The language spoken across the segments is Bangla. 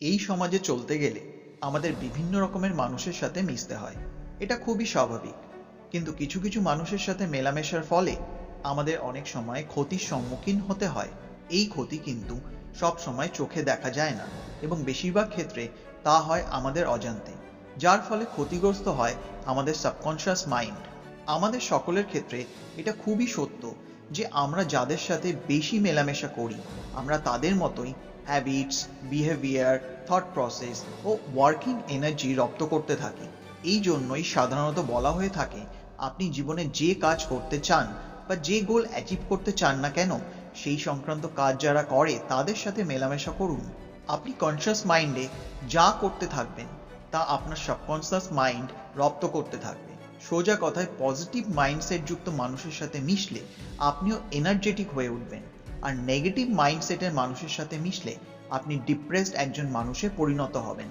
এই সমাজে চলতে গেলে আমাদের বিভিন্ন রকমের মানুষের সাথে মিশতে হয়। এটা খুবই স্বাভাবিক। কিন্তু কিছু কিছু মানুষের সাথে মেলামেশার ফলে আমাদের অনেক সময় ক্ষতির সম্মুখীন হতে হয়। এই ক্ষতি কিন্তু সব সময় চোখে দেখা যায় না এবং বেশিরভাগ ক্ষেত্রে তা হয় আমাদের অজান্তে, যার ফলে ক্ষতিগ্রস্ত হয় আমাদের সাবকনশিয়াস মাইন্ড আমাদের সকলের ক্ষেত্রে এটা খুবই সত্য যে আমরা যাদের সাথে বেশি মেলামেশা করি, আমরা তাদের মতোই হ্যাবিটস বিহেভিয়ার থট প্রসেস ও ওয়ার্কিং এনার্জি রপ্ত করতে থাকি। এই জন্যই সাধারণত বলা হয়ে থাকে, আপনি জীবনে যে কাজ করতে চান বা যে গোল অ্যাচিভ করতে চান না কেন, সেই সংক্রান্ত কাজ যারা করে, তাদের সাথে মেলামেশা করুন। আপনি কনসিয়াস মাইন্ডে যা করতে থাকবেন, তা আপনার সাবকনসিয়াস মাইন্ড রপ্ত করতে থাকবে। সোজা কথায় পজিটিভ মাইন্ডসেট যুক্ত মানুষের সাথে মিশলে আপনিও এনার্জেটিক হয়ে উঠবেন। আর নেগেটিভ মাইন্ডসেটের মানুষের সাথে মিশলে আপনি ডিপ্রেসড একজন মানুষে পরিণত হবেন।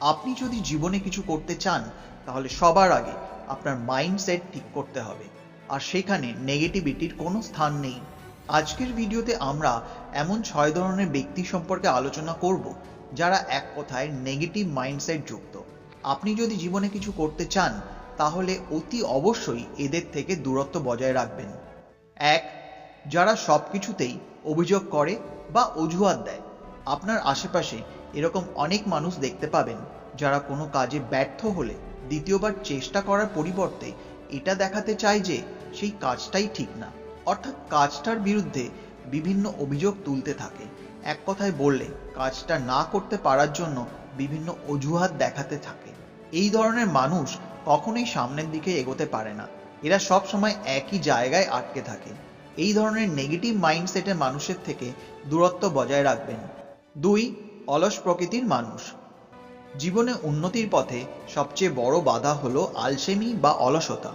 আপনি যদি জীবনে কিছু করতে চান, তাহলে সবার আগে আপনার মাইন্ডসেট ঠিক করতে হবে। আর সেখানে নেগেটিভিটির কোনো স্থান নেই। আজকের ভিডিওতে আমরা এমন ছয় ধরনের ব্যক্তি সম্পর্কে আলোচনা করব, যারা এক কথায় নেগেটিভ মাইন্ডসেট যুক্ত। আপনি যদি জীবনে কিছু করতে চান তাহলে অতি অবশ্যই এদের থেকে দূরত্ব বজায় রাখবেন। এক, যারা সব কিছুতেই অভিযোগ করে বা অজুহাত দেয়, আপনার আশেপাশে এরকম অনেক মানুষ দেখতে পাবেন যারা কোনো কাজে ব্যর্থ হলে দ্বিতীয়বার চেষ্টা করার পরিবর্তে এটা দেখাতে চায় যে সেই কাজটাই ঠিক না। অর্থাৎ কাজটার বিরুদ্ধে বিভিন্ন অভিযোগ তুলতে থাকে। এক কথায় বললে, কাজটা না করতে পারার জন্য বিভিন্ন অজুহাত দেখাতে থাকে। এই ধরনের মানুষ কখনোই সামনের দিকে এগোতে পারে না। এরা সব সময় একই জায়গায় আটকে থাকে। এই ধরনের নেগেটিভ মাইন্ডসেটের মানুষের থেকে দূরত্ব বজায় রাখবেন। দুই, অলস প্রকৃতির মানুষ। জীবনে উন্নতির পথে সবচেয়ে বড় বাধা হলো আলসেমি বা অলসতা।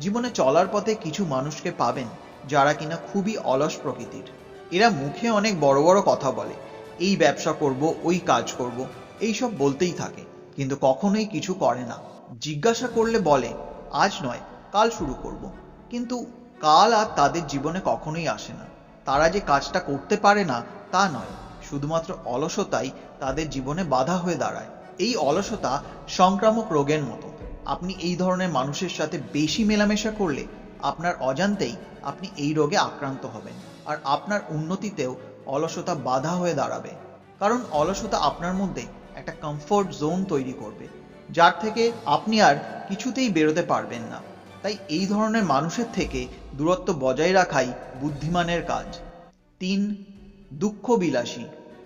জীবনে চলার পথে কিছু মানুষকে পাবেন যারা কিনা খুবই অলস প্রকৃতির। এরা মুখে অনেক বড় বড় কথা বলে, এই ব্যবসা করব, ওই কাজ করব। এইসব বলতেই থাকে, কিন্তু কখনোই কিছু করে না। জিজ্ঞাসা করলে বলে, আজ নয়, কাল শুরু করব। কিন্তু কাল আর তাদের জীবনে কখনোই আসে না। তারা যে কাজটা করতে পারে না, তা নয়। শুধুমাত্র অলসতাই তাদের জীবনে বাধা হয়ে দাঁড়ায়। এই অলসতা সংক্রামক রোগের মতো। আপনি এই ধরনের মানুষের সাথে বেশি মেলামেশা করলে আপনার অজান্তেই আপনি এই রোগে আক্রান্ত হবেন আর আপনার উন্নতিতেও অলসতা বাধা হয়ে দাঁড়াবে। কারণ অলসতা আপনার মধ্যে একটা কমফোর্ট জোন তৈরি করবে। যার থেকে আপনি আর কিছুতেই বেরোতে পারবেন না। তাই এই ধরনের মানুষের থেকে দূরত্ব বজায় রাখাই বুদ্ধিমানের কাজ। তিন দুঃখ বিলাসী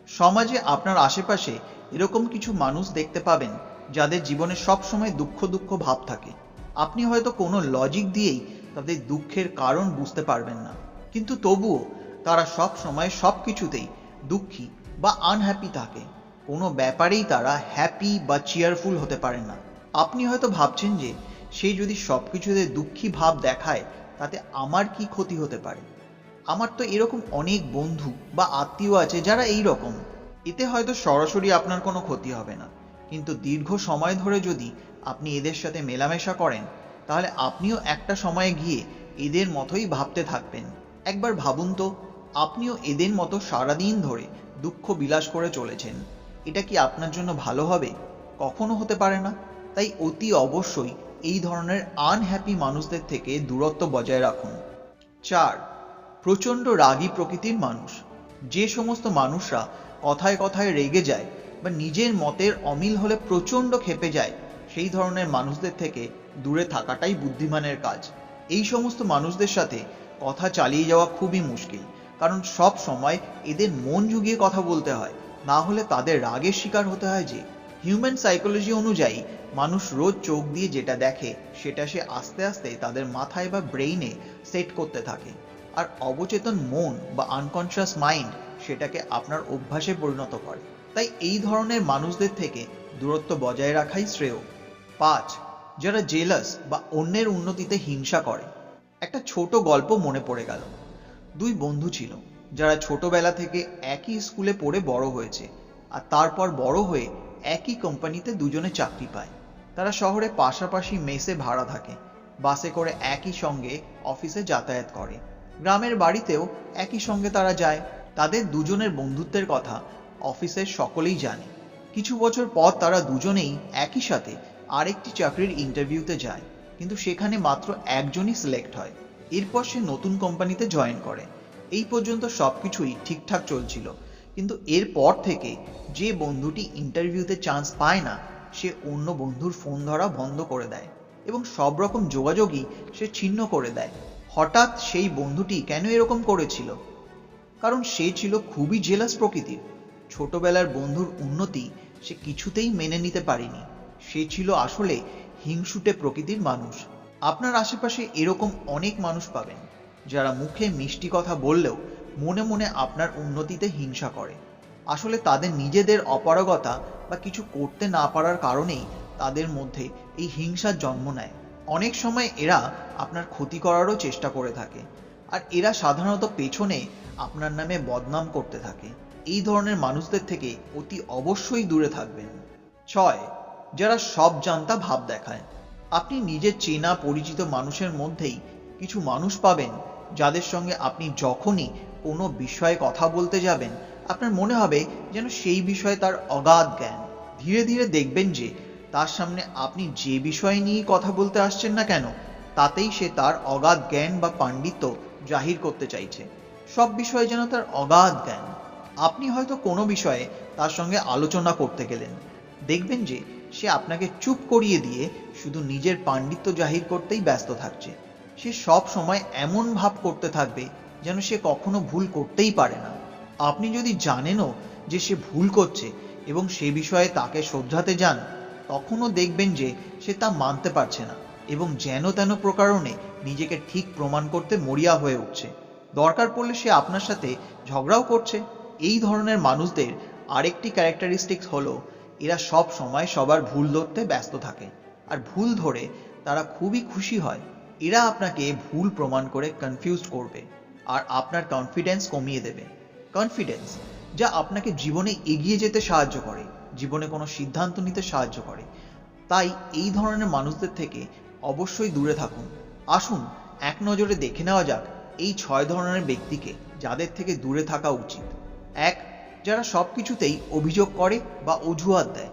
সমাজে আপনার আশেপাশে এরকম কিছু মানুষ দেখতে পাবেন যাদের জীবনে সব সময় দুঃখ দুঃখ ভাব থাকে। আপনি হয়তো কোনো লজিক দিয়েই তাদের দুঃখের কারণ বুঝতে পারবেন না। কিন্তু তবুও তারা সব সময় সব কিছুতেই দুঃখী বা আনহ্যাপি থাকে। কোনো ব্যাপারেই তারা হ্যাপি বা চিয়ারফুল হতে পারে না। আপনি হয়তো ভাবছেন যে, সে যদি সব কিছুতে দুঃখী ভাব দেখায়, তাতে আমার কি ক্ষতি হতে পারে? আমার তো এরকম অনেক বন্ধু বা আত্মীয় আছে যারা এই রকম। এতে হয়তো সরাসরি আপনার কোনো ক্ষতি হবে না। কিন্তু দীর্ঘ সময় ধরে যদি আপনি এদের সাথে মেলামেশা করেন, তাহলে আপনিও একটা সময়ে গিয়ে এদের মতোই ভাবতে থাকবেন। একবার ভাবুন তো, আপনিও এদের মতো সারাদিন ধরে দুঃখ বিলাস করে চলেছেন। এটা কি আপনার জন্য ভালো হবে? কখনো হতে পারে না। তাই অতি অবশ্যই এই ধরনের আনহ্যাপি মানুষদের থেকে দূরত্ব বজায় রাখুন। চার, প্রচণ্ড রাগী প্রকৃতির মানুষ। যে সমস্ত মানুষরা কথায় কথায় রেগে যায় বা নিজের মতের অমিল হলে প্রচণ্ড ক্ষেপে যায়, সেই ধরনের মানুষদের থেকে দূরে থাকাটাই বুদ্ধিমানের কাজ। এই সমস্ত মানুষদের সাথে কথা চালিয়ে যাওয়া খুবই মুশকিল, কারণ সব সময় এদের মন জুগিয়ে কথা বলতে হয়। না হলে তাদের রাগের শিকার হতে হয় যে হিউম্যান সাইকোলজি অনুযায়ী মানুষ রোজ চোখ দিয়ে যেটা দেখে, সেটা সে আস্তে আস্তে তাদের মাথায় বা ব্রেইনে সেট করতে থাকে। আর অবচেতন মন বা আনকনশিয়াস মাইন্ড সেটাকে আপনার অভ্যাসে পরিণত করে। তাই এই ধরনের মানুষদের থেকে দূরত্ব বজায় রাখাই শ্রেয়। পাঁচ, যারা জেলাস বা অন্যের উন্নতিতে হিংসা করে। একটা ছোট গল্প মনে পড়ে গেল। দুই বন্ধু ছিল। যারা ছোটবেলা থেকে একই স্কুলে পড়ে বড় হয়েছে আর তারপর বড় হয়ে একই কোম্পানিতে দুজনে চাকরি পায়। তারা শহরে পাশাপাশি মেসে ভাড়া থাকে, বাসে করে একই সঙ্গে অফিসে যাতায়াত করে। গ্রামের বাড়িতেও একই সঙ্গে তারা যায়, তাদের দুজনের বন্ধুত্বের কথা অফিসের সকলেই জানে। কিছু বছর পর তারা দুজনেই একই সাথে আরেকটি চাকরির ইন্টারভিউতে যায়, কিন্তু সেখানে মাত্র একজনই সিলেক্ট হয়। এরপর সে নতুন কোম্পানিতে জয়েন করে। এই পর্যন্ত সবকিছুই ঠিকঠাক চলছিল। কিন্তু এরপর থেকে যে বন্ধুটি ইন্টারভিউতে চান্স পায় না, সে অন্য বন্ধুর ফোন ধরা বন্ধ করে দেয় এবং সব রকম যোগাযোগই সে ছিন্ন করে দেয়। হঠাৎ সেই বন্ধুটি কেন এরকম করেছিল? কারণ সে ছিল খুবই জেলাস প্রকৃতির। ছোটবেলার বন্ধুর উন্নতি সে কিছুতেই মেনে নিতে পারেনি। সে ছিল আসলে হিংসুটে প্রকৃতির মানুষ। আপনার আশেপাশে এরকম অনেক মানুষ পাবেন। যারা মুখে মিষ্টি কথা বললেও মনে মনে আপনার উন্নতিতে হিংসা করে। আসলে তাদের নিজেদের অপারগতা বা কিছু করতে না পারার কারণেই তাদের মধ্যে এই হিংসার জন্ম নেয়। অনেক সময় এরা আপনার ক্ষতি করারও চেষ্টা করে থাকে। আর এরা সাধারণত পেছনে আপনার নামে বদনাম করতে থাকে। এই ধরনের মানুষদের থেকে অতি অবশ্যই দূরে থাকবেন। ছয়, যারা সব জানতা ভাব দেখায়। আপনি নিজের চেনা পরিচিত মানুষের মধ্যেই কিছু মানুষ পাবেন যাদের সঙ্গে আপনি যখনই কোনো বিষয়ে কথা বলতে যাবেন, আপনার মনে হবে যেন সেই বিষয়ে তার অগাধ জ্ঞান। ধীরে ধীরে দেখবেন যে তার সামনে আপনি যে বিষয় নিয়ে কথা বলতে আসছেন না কেন, তাতেই সে তার অগাধ জ্ঞান বা পাণ্ডিত্য জাহির করতে চাইছে। সব বিষয়ে যেন তার অগাধ জ্ঞান। আপনি হয়তো কোনো বিষয়ে তার সঙ্গে আলোচনা করতে গেলেন। দেখবেন যে সে আপনাকে চুপ করিয়ে দিয়ে শুধু নিজের পাণ্ডিত্য জাহির করতেই ব্যস্ত থাকছে। সে সব সময় এমন ভাব করতে থাকবে যেন সে কখনো ভুল করতেই পারে না। আপনি যদি জানেনও যে সে ভুল করছে এবং সে বিষয়ে তাকে শোধরাতে যান, তখনও দেখবেন যে সে তা মানতে পারছে না এবং যেন তেন প্রকারণে নিজেকে ঠিক প্রমাণ করতে মরিয়া হয়ে উঠছে। দরকার পড়লে সে আপনার সাথে ঝগড়াও করছে। এই ধরনের মানুষদের আরেকটি ক্যারেক্টারিস্টিক্স হলো, এরা সব সময় সবার ভুল ধরতে ব্যস্ত থাকে। আর ভুল ধরে তারা খুবই খুশি হয়। এরা আপনাকে ভুল প্রমাণ করে কনফিউজ করবে আর আপনার কনফিডেন্স কমিয়ে দেবে। কনফিডেন্স যা আপনাকে জীবনে এগিয়ে যেতে সাহায্য করে, জীবনে কোনো সিদ্ধান্ত নিতে সাহায্য করে। তাই এই ধরনের মানুষদের থেকে অবশ্যই দূরে থাকুন। আসুন, এক নজরে দেখে নেওয়া যাক এই ছয় ধরনের ব্যক্তিকে যাদের থেকে দূরে থাকা উচিত। এক, যারা সব কিছুতেই অভিযোগ করে বা অজুহাত দেয়।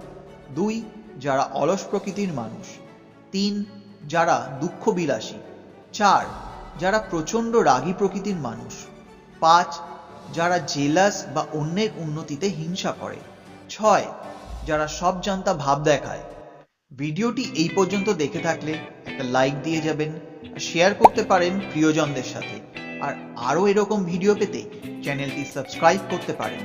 দুই, যারা অলস প্রকৃতির মানুষ। তিন যারা দুঃখ বিলাসী চার, যারা প্রচণ্ড রাগী প্রকৃতির মানুষ। পাঁচ, যারা জেলাস বা অন্যের উন্নতিতে হিংসা করে। ছয়, যারা সব জানতা ভাব দেখায়। ভিডিওটি এই পর্যন্ত দেখে থাকলে একটা লাইক দিয়ে যাবেন শেয়ার করতে পারেন প্রিয়জনদের সাথে। আর আরও এরকম ভিডিও পেতে চ্যানেলটি সাবস্ক্রাইব করতে পারেন।